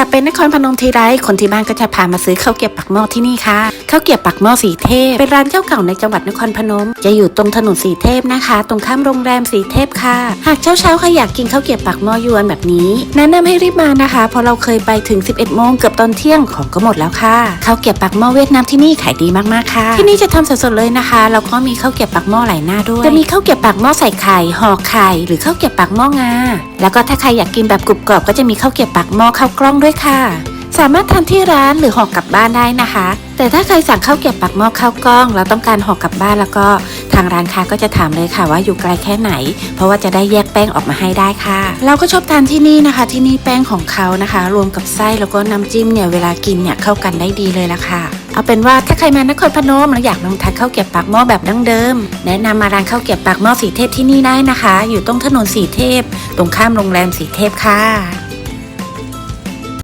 ลับไปนครพนมทีไรคนที่บ้านก็จะพามาซื้อข้าวเกี๊ยวปักหม้อที่นี่ค่ะข้าวเกี๊ยวปักหม้อสีเทพเป็นร้านเจ้าเก่าในจังหวัดนครพนม จะอยู่ตรงถนนสีเทพนะคะ ตรงข้ามโรงแรมสีเทพค่ะ หากเช้าเช้าๆใครอยากกินข้าวเกี๊ยวปักหม้อยวนแบบนี้แนะนำให้รีบมานะคะเพราะเราเคยไปถึง 11โมงเกือบตอนเที่ยงของก็หมดแล้วค่ะข้าวเกี๊ยวปักหม้อเวียดนามที่นี่ขายดีมากๆค่ะ ที่นี่จะทำสดๆเลยนะคะแล้วก็มีข้าวเกี๊ยวปักหม้อหลายหน้าด้วยจะมีข้าวเกี๊ยวปักหม้อใส่ไข่ห่อไข่หรือข้าวเกี๊ยวปักหม้องาแล้วก็ถ้าใครอยากกินแบบกรุบกรอบก็จะมีข้าวเกี๊ยวปักหม้อข้าวกล้องด้วยค่ะ สามารถทานที่ร้านหรือห่อกลับบ้านได้นะคะ แต่ถ้าใครสั่งข้าวเกี๊ยปักหม้อข้าวกล้อง แล้วต้องการห่อกลับบ้านแล้วก็ ทางร้านค้าก็จะถามเลยค่ะว่าอยู่ไกลแค่ไหน เพราะว่าจะได้แยกแป้งออกมาให้ได้ค่ะ เราก็ชอบทานที่นี่นะคะ ที่นี่แป้งของเขานะคะ รวมกับไส้แล้วก็น้ำจิ้มเนี่ยเวลากินเนี่ยเข้ากันได้ดีเลยละค่ะเอาเป็นว่าถ้าใครมานครพนมแล้วอยากลองทานข้าวเกี๊ยปากหม้อแบบดั้งเดิม แนะนำมาร้านข้าวเกี๊ยปากหม้อสีเทพที่นี่ได้นะคะ อยู่ตรงถนนสีเทพ ตรงข้ามโรงแรมสีเทพค่ะ